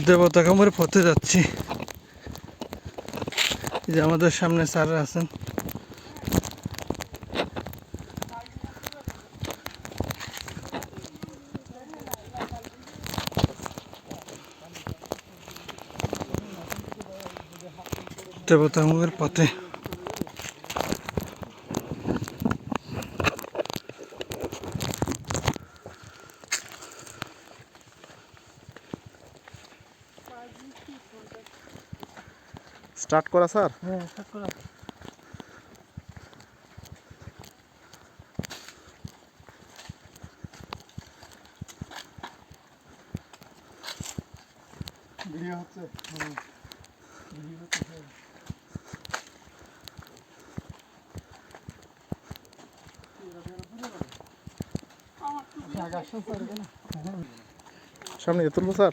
দেবতা কামড়ে পথে যাচ্ছি যে আমাদের সামনে স্যার আছেন। দেবতা কামড়ের পথে। স্টার্ট করা স্যার? হ্যাঁ স্টার্ট করা। ভিডিও হচ্ছে ভিডিও হচ্ছে সামনে দিয়ে তুলবো স্যার?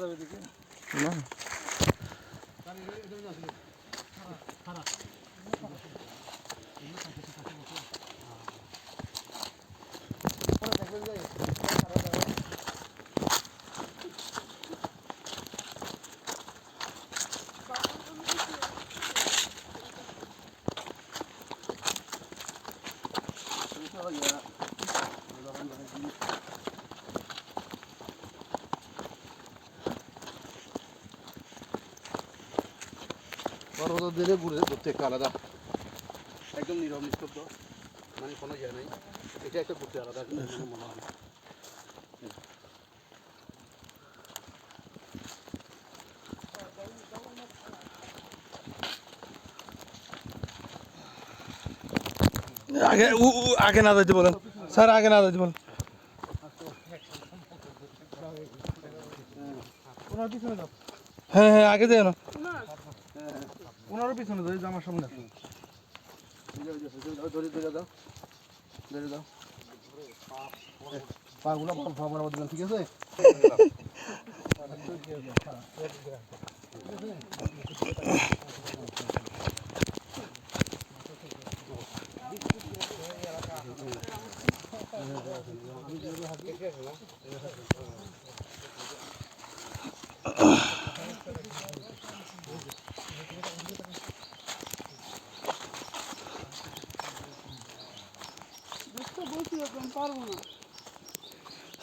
যাবে না। পর্বত দিলে ঘুরে ঘুরতে আলাদা। একদম নীরব নিস্তব্ধ মানে কোনো ইয়ে নেই। এটা একটা ঘুরতে আলাদা মনে হয়। আগে উ- উ- আগে না যাইতে বলেন। স্যার আগে না যাইতে বলেন। হ্যাঁ হ্যাঁ আগে যাই না। ওনারও পিছনে যে আমার সামনে। ধরে ধরে দাও ধরে দাও। পাগুলো ঠিক আছে?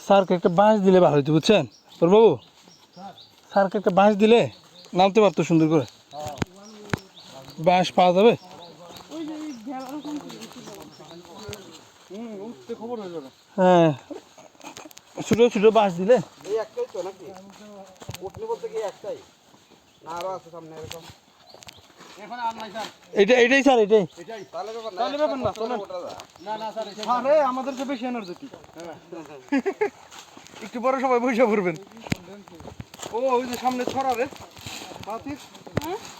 স্যারকে একটা বাঁশ দিলে ভালো হতো বুঝছেন? তোর বাবু? স্যারকে একটা বাঁশ দিলে নামতে পারতো সুন্দর করে। বাঁশ পাওয়া যাবে? হয়ে। ছোটো ছোটো বাঁশ দিলে? একটাই তো নাকি? বলতে কি একটাই? না আছে সামনে এরকম। এখন আর স্যার এইটা এইটাই স্যার এটাই। এটাই। তাহলে ব্যাপার না তাহলে ব্যাপার না, চলেন। না না স্যার আরে আমাদের তো বেশি এনার্জেটিক একটু পরে সবাই বসে পড়বেন। ও ওই যে সামনে ছড়া রে। হাতির।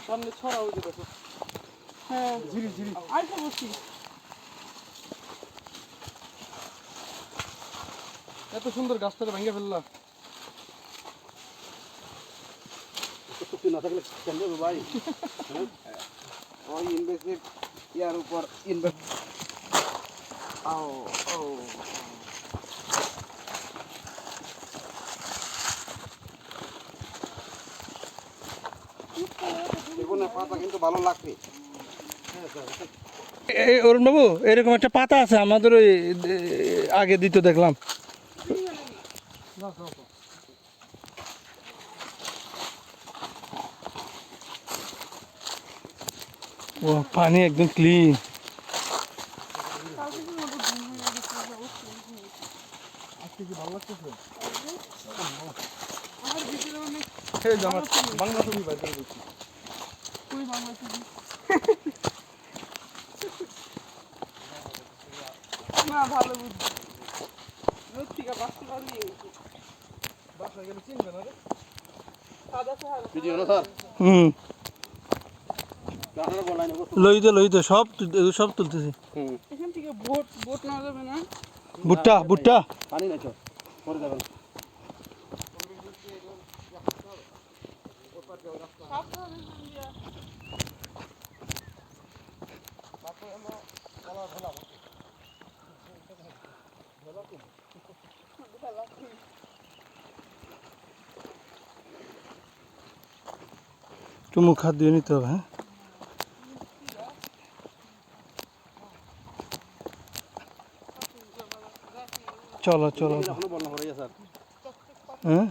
সামনে ছড়া ওই যে দেখো। হ্যাঁ। ঝিরি ঝিরি। এত সুন্দর গাছটাকে ভেঙে ফেললাম না থাকলে কেন যাবে ভাই? হ্যাঁ? ওই ইনভেস্টেড ইয়ার উপর ইনভেস্ট ও। ও পাতা কিন্তু ভালো লাগবে এই অরুণ বাবু এরকম একটা পাতা আছে আমাদের ওই আগে দিত দেখলাম। ও পানি একদম ক্লিন এই যে আমার বাংলা ছবি না ভালো বুদ্ধি রোদ থেকে বাঁচতে পারলি বাসায় গেলে চিনবে না রে ভিডিও না স্যার? হুম। লই দে লই দে সব সব তুলতেছি। এখান থেকে বোট বোট না যাবে না? বুট্টা বুট্টা পানি হাত দিয়ে নিতে হবে হ্যাঁ? চলো চলো। হ্যাঁ?